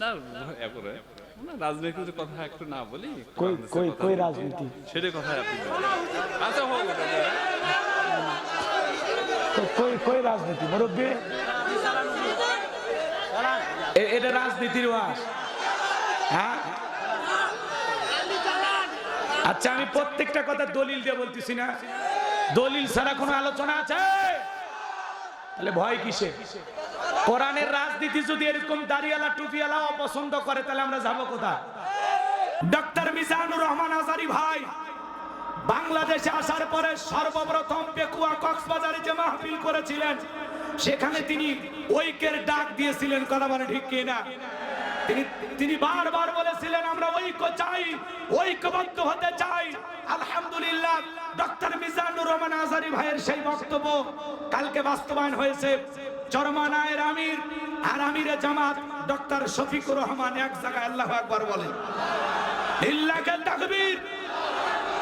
না এরপরে। রাজনীতির কথা একটু না বলি কই কই কই রাজনীতি? সেটাই কথা আপনি আচ্ছা হোক কই- কই কই রাজনীতি মুরব্বী? এটা রাজনীতির ওয়াজ। হ্যাঁ? আচ্ছা আমি প্রত্যেকটা কথা দলিল দিয়ে বলতেছি না। দলিল ছাড়া কোনো আলোচনা আছে? তাহলে ভয় কিসে কোরআনের রাজনীতি যদি এরকম দাঁড়িয়ালা টুপিয়ালা অপছন্দ করে, তাহলে আমরা যাব কোথায়? ডক্টর মিজানুর রহমান আজারি ভাই, বাংলাদেশে আসার পরে সর্বপ্রথম পেকুয়া কক্সবাজারে যে মাহফিল করেছিলেন, সেখানে তিনি ঐক্যের ডাক দিয়েছিলেন, কথা মানে ঠিক কিনা তিনি তিনি বারবার বলেছিলেন, আমরা ঐক্য চাই, ঐক্যবদ্ধ হতে চাই। আলহামদুলিল্লাহ ডক্টর মিজানুর রহমান আজারি ভাইয়ের সেই বক্তব্য কালকে বাস্তবায়ন হয়েছে। চরমানায়ের আমির আর আমিরে জামাত ডক্টর শফিকুর রহমান এক জায়গায় আল্লাহ আকবার বলেন ইল্লাকে তাকবীর।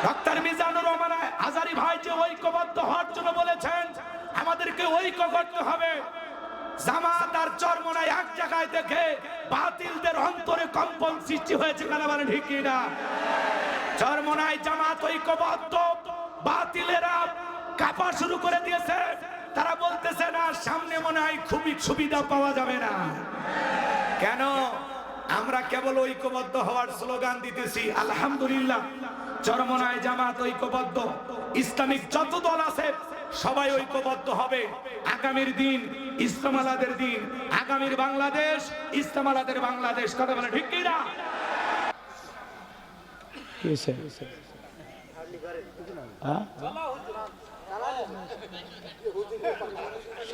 ডক্টর মিজানুর রহমান আজারি ভাই যে ঐক্যবদ্ধ হওয়ার জন্য বলেছেন, আমাদেরকে ঐক্য করতে হবে। জামাত আর চরমনায় এক জায়গায় দেখে বাতিলদের অন্তরে কম্পন সৃষ্টি হয়েছে কেন মানে ঠিক না চরমনায় জামাত ঐক্যবদ্ধ, বাতিলেরা কাপা শুরু করে দিয়েছে। তারা বলতেছে না সামনে মনে হয় খুবই সুবিধা পাওয়া যাবে না। কেন? আমরা কেবল ঐক্যবদ্ধ হওয়ার স্লোগান দিতেছি আলহামদুলিল্লাহ। চরমনায় জামাত ঐক্যবদ্ধ ইসলামিক যত দল আছে সবাই ঐক্যবদ্ধ হবে। আগামীর দিন ইসলামালাদের দিন আগামীর বাংলাদেশ ইসলামালাদের বাংলাদেশ। কথা বলে ঠিক কি না হ্যাঁ?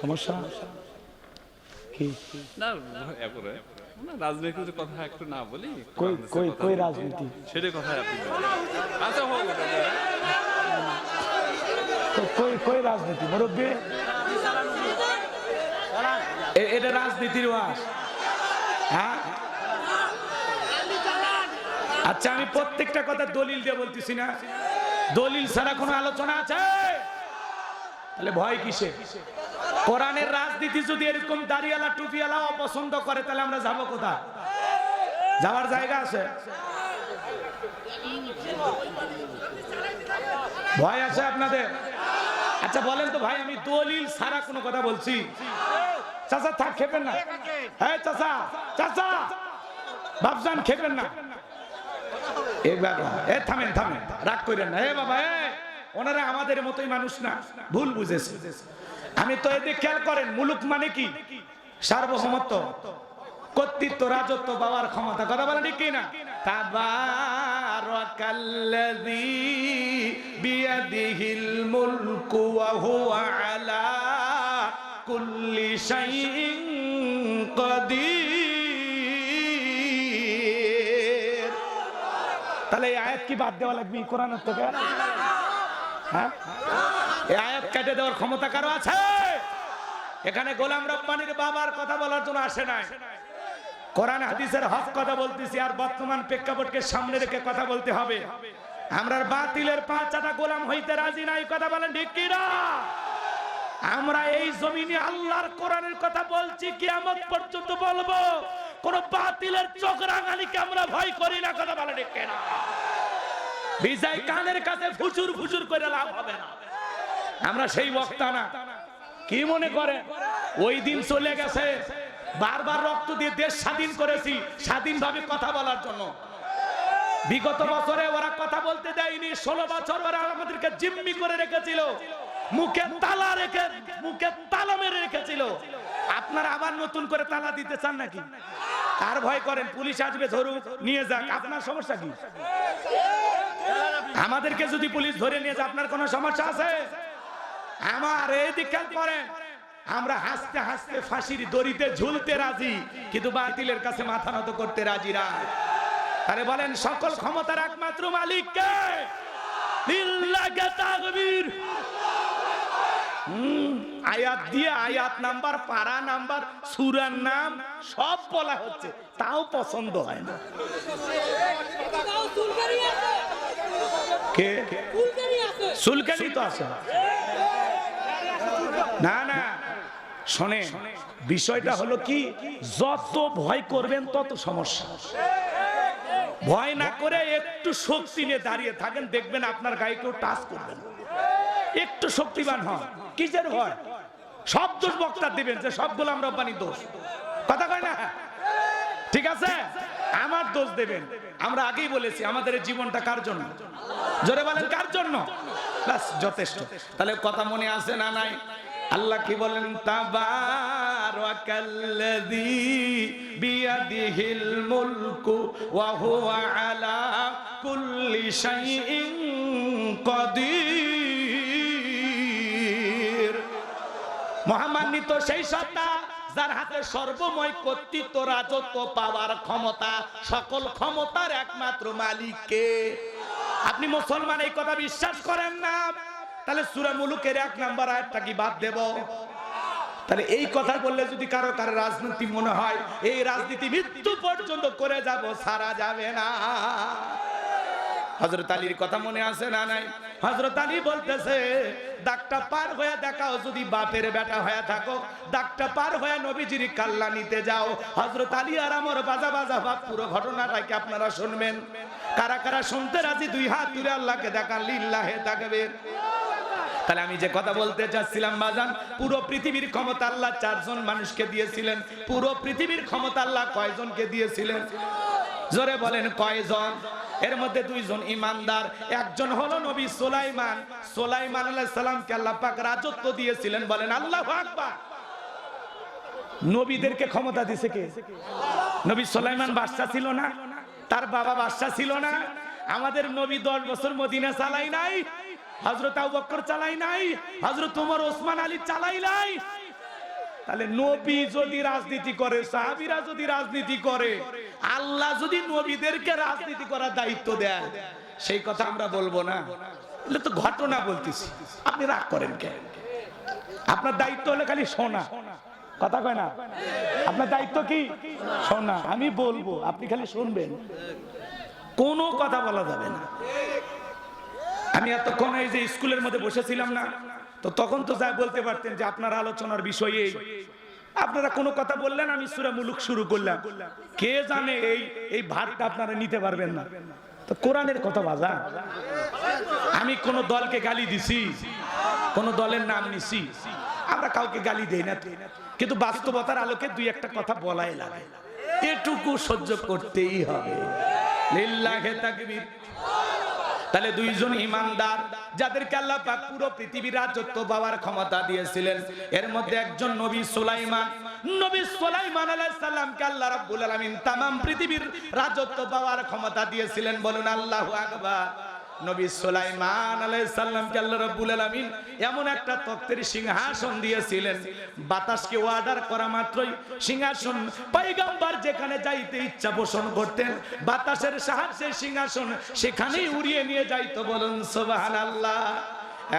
সমস্যা? কি? না রাজনীতির কথা একটু না বলি কই কই কই রাজনীতি? সেটাই কথা আপনি আচ্ছা হোক কই- কই কই রাজনীতি মুরব্বী? এটা রাজনীতির হ্যাঁ? আচ্ছা আমি প্রত্যেকটা কথা দলিল দিয়ে বলতেছি না। দলিল ছাড়া কোনো আলোচনা আছে? তাহলে ভয় কিসে কোরআনের রাজনীতি যদি এরকম দাঁড়িয়ালা টুপিয়ালা অপছন্দ করে, তাহলে আমরা যাব কোথায়? যাওয়ার জায়গা আছে? ভয় আছে আপনাদের? আচ্ছা বলেন তো ভাই, আমি দলিল সারা কোনো কথা বলছি। চাচা, থাক, খেপেন না। হ্যাঁ চাচা চাচা বাবজান খেপেন না। এ বাবা, এ থামেন থামেন, রাগ করেন না। এ বাবা, এ। ওনারা আমাদের মতোই মানুষ না। ভুল বুঝেছে। আমি তো এদিকে খেয়াল করেন, মুলুক মানে কি? সার্বভৌমত্ব। কর্তৃত্ব, রাজত্ব, বাবার ক্ষমতা, কথা বলেন ঠিক কিনা? কুল্লি তাহলে এই আয়াত কি বাদ দেওয়া লাগবে কোরআনের থেকে হ্যাঁ? আয়াত কেটে দেওয়ার ক্ষমতা কারও আছে? এখানে গোলাম রব্বানির বাবার কথা বলার জন্য আসে নাই। কোরআন হাদিসের হক কথা বলতেছি, আর বর্তমান প্রেক্ষাপটকে সামনে রেখে কথা বলতে হবে। আমরা বাতিলের পাঁচাটা গোলাম হইতে রাজি নাই, কথা বলেন ঠিক আমরা এই জমিনে আল্লাহর কোরআনের কথা বলছি, কিয়ামত পর্যন্ত বলব, কোন বাতিলের চোখ রাঙালিকে আমরা ভয় করি না, কথা বলেন ঠিক কি বিজয় কানের কাছে ফুচুর ফুচুর করে লাভ হবে না। আমরা সেই বক্তা না। কি মনে করে? ওই দিন চলে গেছে। বারবার রক্ত দিয়ে দেশ স্বাধীন করেছি, স্বাধীনভাবে কথা বলার জন্য। বিগত বছরে ওরা কথা বলতে দেয়নি। ষোলো বছর ওরা আমাদেরকে জিম্মি করে রেখেছিল। মুখে তালা রেখে, মুখে তালা মেরে রেখেছিল। আপনারা আবার নতুন করে তালা দিতে চান নাকি? কার ভয় করেন? পুলিশ আসবে, ধরুক, নিয়ে যাক। আপনার সমস্যা কি? আমাদেরকে যদি পুলিশ ধরে নিয়ে যায়, আপনার কোনো সমস্যা আছে? আমার এই দিক খেয়াল করেন আমরা হাসতে হাসতে ফাঁসির দড়িতে ঝুলতে রাজি, কিন্তু বাতিলের কাছে মাথা নত করতে রাজি না। আরে বলেন, সকল ক্ষমতার একমাত্র মালিক কে? আয়াত দিয়ে আয়াত নাম্বার পারা নাম্বার, সুরার নাম, সব বলা হচ্ছে। তাও পছন্দ হয় না। কে? সুলকানি তো আছে। না না। শোনেন বিষয়টা হলো কি? যত ভয় করবেন তত সমস্যা। ভয় না করে একটু শক্তি নিয়ে দাঁড়িয়ে থাকেন দেখবেন আপনার গায়ে কেউ টাচ করবেন একটু শক্তিবান হন। কিসের ভয়? সব দোষ বক্তা দিবেন যে সবগুলো আমরা রব্বানির দোষ। কথা কয় না? ঠিক আছে? আমার দোষ দেবেন। আমরা আগেই বলেছি, আমাদের জীবনটা কার জন্য? জোরে বলেন, কার জন্য? যথেষ্ট। তাহলে কথা মনে আছে না নাই? আল্লাহ কি বলেন ওয়া কুল্লি মহামান্বিত সেই সত্তা যার হাতে সর্বময় কর্তৃত্ব, রাজত্ব, পাওয়ার ক্ষমতা, সকল ক্ষমতার একমাত্র মালিককে আপনি মুসলমান, এই কথা বিশ্বাস করেন না? তাহলে সুরা মুলুকের এক নাম্বার আয়াতটা কি বাদ দেব? তাহলে এই কথা বললে যদি কারও কারও রাজনীতি মনে হয়, এই রাজনীতি মৃত্যু পর্যন্ত করে যাব, সারা যাবে না। হজরত আলীর কথা মনে আছে না নাই? হজরত আলী বলতেছে দাগটা পার হয়ে দেখাও, যদি বাপের বেটা হয়ে থাকো দাগটা পার হয়ে নবীজির কাল্লা নিতে যাও। হজরত আলী আর আমার বাজা বাজা বাপ পুরো ঘটনাটাকে আপনারা শুনবেন। কারা কারা শুনতে রাজি, দুই হাত তুলে আল্লাহকে দেখান, লিল্লাহে থাকবেন তাহলে আমি যে কথা বলতে চাচ্ছিলাম, বাজান, পুরো পৃথিবীর ক্ষমতা আল্লাহ চারজন মানুষকে দিয়েছিলেন। পুরো পৃথিবীর ক্ষমতা আল্লাহ কয়জনকে দিয়েছিলেন? জোরে বলেন, কয়জন? এর মধ্যে দুইজন ইমানদার, একজন হলো নবী সোলাইমান। সোলাইমান আলাইহিস সালামকে আল্লাহ পাক রাজত্ব দিয়েছিলেন, বলেন আল্লাহু আকবার। নবীদেরকে ক্ষমতা দিছে কে? নবী সোলাইমান বাদশা ছিল না, তার বাবা বাদশা ছিল না। আমাদের নবী দশ বছর মদিনা চালাই নাই হজরত আবু বকর চালাই নাই হজরত উমর, ওসমান আলী চালাই নাই। তাহলে নবী যদি রাজনীতি করে, সাহাবিরা যদি রাজনীতি করে, আল্লাহ যদি নবীদেরকে রাজনীতি করার দায়িত্ব দেয়, সেই কথা আমরা বলব না। এটা তো ঘটনা বলতেছি। আপনি রাগ করেন কেন? আপনার দায়িত্ব হলে খালি শোনা। কথা কয় না? আপনার দায়িত্ব কি? শোনা। আমি বলব, আপনি খালি শুনবেন। কোনো কথা বলা যাবে না। আমি এতক্ষণ এই যে স্কুলের মধ্যে বসেছিলাম না তো তখন তো যা বলতে পারতেন যে আপনার আলোচনার বিষয়ে, আপনারা কোনো কথা বললেন, আমি সুরা মুলুক শুরু করলাম। কে জানে এই এই ভাতটা আপনারা নিতে পারবেন না। তো কোরআনের কথা বাজা। আমি কোন দলকে গালি দিছি, কোন দলের নাম নিছি, আমরা কাউকে গালি দেই না। কিন্তু বাস্তবতার আলোকে দুই একটা কথা বলাই লাগে। এটুকু সহ্য করতেই হবে। লিল্লাহে তাকবীর। তাহলে দুইজন ইমানদার, যাদেরকে আল্লাহ পাক পুরো পৃথিবীর রাজত্ব পাওয়ার ক্ষমতা দিয়েছিলেন। এর মধ্যে একজন নবী সুলাইমান। নবী সুলাইমান আলাইহিস সালামকে আল্লাহ রাব্বুল আলামিন তাম পৃথিবীর রাজত্ব পাওয়ার ক্ষমতা দিয়েছিলেন। বলুন, আল্লাহু আকবার। নবী সুলাইমান আলাইহিস সালামকে আল্লাহ রাব্বুল আলামিন এমন একটা তক্তের সিংহাসন দিয়েছিলেন। বাতাসকে অর্ডার করা মাত্রই সিংহাসন, পয়গম্বর যেখানে যাইতে ইচ্ছা পোষণ করতেন, বাতাসের সাহায্যে সিংহাসন সেখানেই উড়িয়ে নিয়ে যাইতো বলুন, সুবহানাল্লাহ।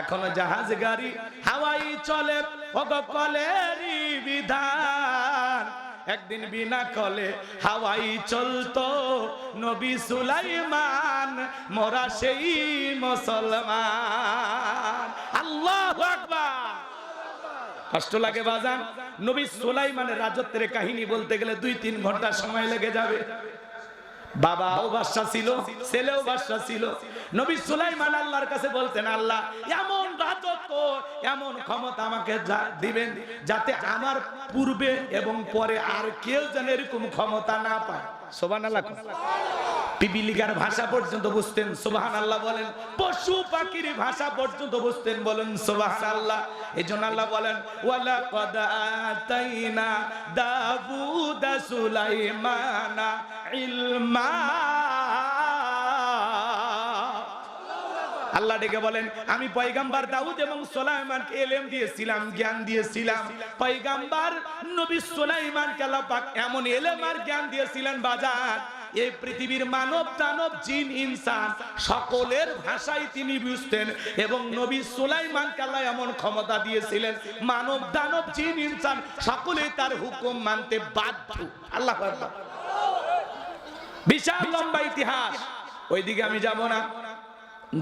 এখনও জাহাজ গাড়ি, হাওয়াই চলে, ওগো বিধান। একদিন বিনা কলে হাওয়াই চলতো নবী সুলাইমান, মরা সেই মুসলমান। আল্লাহ কষ্ট লাগে বাজান, নবী সুলাইমানের রাজত্বের কাহিনী বলতে গেলে দুই তিন ঘণ্টা সময় লেগে যাবে। বাবাও বাদশা ছিল, ছেলেও বাদশা ছিল। নবী সুলাইমান আল্লাহর কাছে বলতেন, আল্লাহ, এমন রাজত্ব, এমন ক্ষমতা আমাকে দিবেন, যাতে আমার পূর্বে এবং পরে আর কেউ যেন এরকম ক্ষমতা না পায়। সোবান আল্লাহ পিপিলিকার ভাষা পর্যন্ত বুঝতেন সোবাহান আল্লাহ বলেন। পশু পাখির ভাষা পর্যন্ত বুঝতেন বলেন সোবাহান আল্লাহ এই জন্য আল্লাহ বলেন ওয়ালা কদ আতাইনা দাবুদা সুলাইমানা ইলমা। আল্লাহ ডেকে বলেন, আমি পয়গাম্বার দাউদ এবং সোলাইমানকে এলেম দিয়েছিলাম, জ্ঞান দিয়েছিলাম। পয়গাম্বার নবী সোলাইমানকে আল্লাহ এমন এলেম আর জ্ঞান দিয়েছিলেন বাজার এই পৃথিবীর মানব দানব জিন ইনসান, সকলের ভাষাই তিনি বুঝতেন এবং নবী সুলাইমান কালায় এমন ক্ষমতা দিয়েছিলেন, মানব দানব জিন ইনসান সকলে তার হুকুম মানতে বাধ্য। আল্লাহ। বিশাল লম্বা ইতিহাস। ওইদিকে আমি যাব না।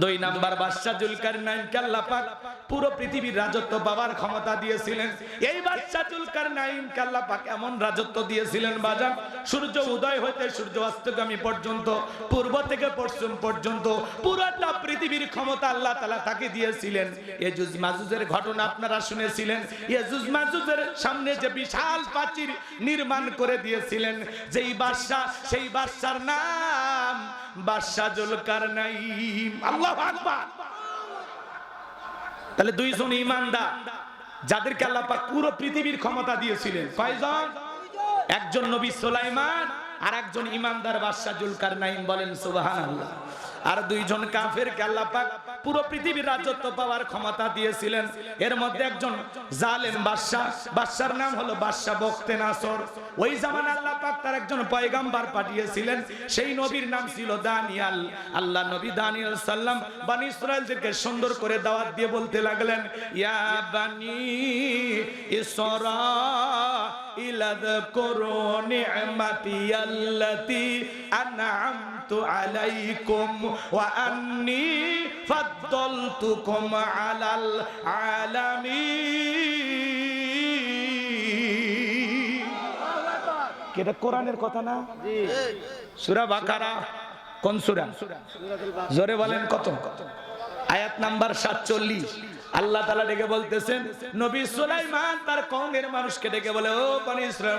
দুই নাম্বার বাদশাহ জুলকার নাইনকে আল্লাহ পাক পুরো পৃথিবীর রাজত্ব পাওয়ার ক্ষমতা দিয়েছিলেন। এই বাচ্চা চুলকার নাইম কাল্লা পাক এমন রাজত্ব দিয়েছিলেন, বাজান, সূর্য উদয় হইতে সূর্য অস্তগামী পর্যন্ত, পূর্ব থেকে পশ্চিম পর্যন্ত পুরোটা পৃথিবীর ক্ষমতা আল্লাহ তালা তাকে দিয়েছিলেন। এজুজ মাজুজের ঘটনা আপনারা শুনেছিলেন। এজুজ মাজুজের সামনে যে বিশাল প্রাচীর নির্মাণ করে দিয়েছিলেন, যেই বাদশা সেই বাদশার নাম আল্লাহ তাহলে দুইজন ইমানদার, যাদেরকে আল্লাহ পুরো পৃথিবীর ক্ষমতা দিয়েছিলেন, কয়জন? একজন নবী সোলাইমান আর একজন ইমানদার বাদশাহ জুলকার নাইম বলেন সুবহানাল্লাহ। আর দুইজন কাফের আল্লাহ পাক পুরো পৃথিবীর রাজত্ব পাওয়ার ক্ষমতা দিয়েছিলেন। এর মধ্যে একজন জালেম বাদশাহ। বাদশার নাম হলো বাদশাহ বখতে নাসর। ওই জামান আল্লাহ পাক তার একজন পয়গাম্বার পাঠিয়েছিলেন। সেই নবীর নাম ছিল দানিয়াল। আল্লাহ নবী দানিয়াল সাল্লাম বানি ইসরায়েলদেরকে সুন্দর করে দাওয়াত দিয়ে বলতে লাগলেন, ইয়া বানি ইসরা ইলাদকুরু নি'মাতি আল্লাতি আন'আমতু আলাইকুম ওয়া আন্নী ফাদ্দালতুকুম আলাল আলামিন এটা কোরআনের কথা না? সূরা বাকারা কোন সূরা? জোরে বলেন কত? আয়াত নাম্বার 47 আল্লাহ তাআলা ডেকে বলতেছেন, নবী সুলাইমান তার কওমের মানুষকে ডেকে বলে, ও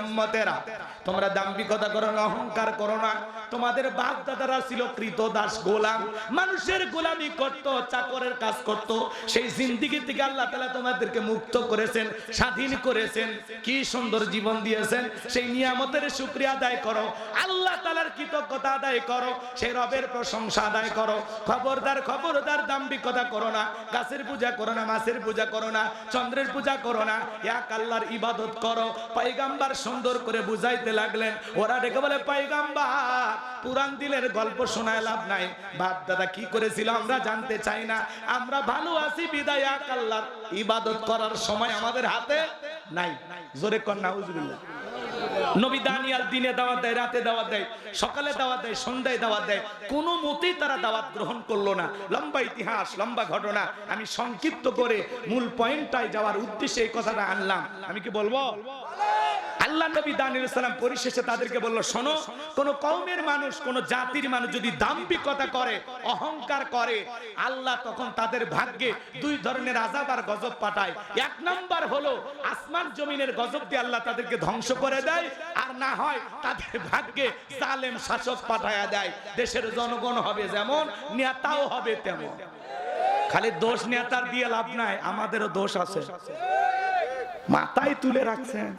উম্মতেরা, তোমরা দাম্ভিকতা করো না, অহংকার করো না। তোমাদের বাপ দাদারা ছিল কৃত দাস গোলাম। মানুষের গোলামি করত, চাকরের কাজ করত। সেই জিন্দিগি থেকে আল্লাহ তাআলা তোমাদেরকে মুক্ত করেছেন, স্বাধীন করেছেন। কি সুন্দর জীবন দিয়েছেন। সেই নিয়ামতের শুকরিয়া আদায় করো। আল্লাহ তালার কৃতজ্ঞতা আদায় করো। সেই রবের প্রশংসা আদায় করো। খবরদার খবরদার দাম্ভিকতা করো না। গাছের পূজা করো না। মাছের পূজা করো না, চন্দ্রের পূজা করো না, এক আল্লাহর ইবাদত করো। পাইগাম্বার সুন্দর করে বুঝাইতে লাগলেন, ওরা ডেকে বলে পাইগাম্বার পুরান দিলের গল্প শোনায় লাভ নাই। বাপ দাদা কি করেছিল আমরা জানতে চাই না। আমরা ভালো আছি, বিদায়, এক আল্লাহর ইবাদত করার সময় আমাদের হাতে নাই। জোরে কন্যা নাউজুবিল্লাহ নবী দানিয়াল দিনে দাওয়াত দেয়, রাতে দাওয়াত দেয়, সকালে দাওয়াত দেয়, সন্ধ্যায় দাওয়াত দেয়। কোনো মতেই তারা দাওয়াত গ্রহণ করল না। লম্বা ইতিহাস, লম্বা ঘটনা। আমি সংক্ষিপ্ত করে মূল পয়েন্টটায় যাওয়ার উদ্দেশ্যে এই কথাটা আনলাম। আমি কি বলব? আল্লাহ নবী দানিয়াল সালাম পরিশেষে তাদেরকে বলল, শোনো, কোন কওমের মানুষ, কোন জাতির মানুষ যদি দাম্ভিকতা করে, অহংকার করে, আল্লাহ তখন তাদের ভাগ্যে দুই ধরনের আজাব আর গজব পাঠায়। এক নাম্বার হলো, আসমান জমিনের গজব দিয়ে আল্লাহ তাদেরকে ধ্বংস করে দেয়, আর না হয় তাদের ভাগ্যে জালেম শাসক পাঠায়া দেয়। দেশের জনগণ হবে যেমন, নেতাও হবে তেমন। খালি দোষ নেতার দিয়ে লাভ নাই, আমাদেরও দোষ আছে। মাথায় তুলে রাখছেন।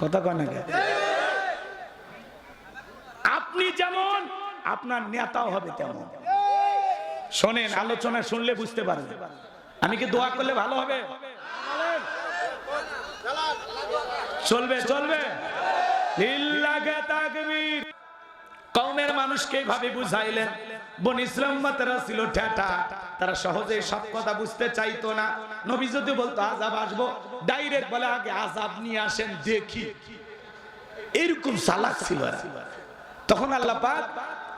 কথা কয় আপনি যেমন, আপনার নেতাও হবে তেমন। শোনেন, আলোচনা শুনলে বুঝতে পারবেন। আমি কি দোয়া করলে ভালো হবে? চলবে চলবে। কওমের মানুষকে ভাবে বুঝাইলেন। বন ইসলাম তারা ছিল ঠেটা। তারা সহজে সব কথা বুঝতে চাইতো না। নবী যদি বলতো, আজাব আসব, ডাইরেক্ট বলে, আগে আজাব নিয়ে আসেন, দেখি। এরকম সালাক ছিল তখন আল্লাহ পাক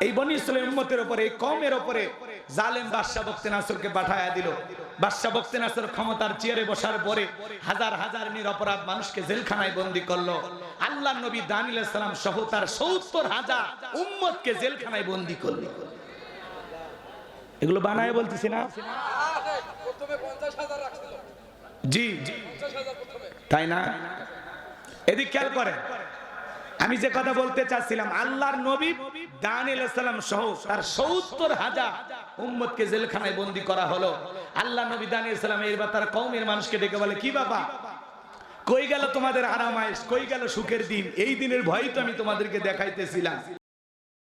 এই বনি ইসলাম উম্মতের উপরে, এই কমের উপরে জালেম বাদশা বক্তে নাসরকে পাঠায়া দিল। বাদশা বক্তে নাসর ক্ষমতার চেয়ারে বসার পরে হাজার হাজার নিরপরাধ মানুষকে জেলখানায় বন্দী করল। আল্লাহ নবী দানিল সালাম সহ তার সত্তর হাজার উম্মতকে জেলখানায় বন্দী করল। এগুলো বানায় বলতেছি না। জি তাই না? এদিক খেয়াল করেন। আমি যে কথা বলতে চাচ্ছিলাম, আল্লাহর নবী সহ তার সত্তর হাজার জেলখানায় বন্দী করা হলো। আল্লাহ নবী দানিল এবার তার কৌমের মানুষকে ডেকে বলে, কি বাবা? কই গেল তোমাদের আরামায়েশ? কই গেল সুখের দিন? এই দিনের ভয় তো আমি তোমাদেরকে দেখাইতেছিলাম।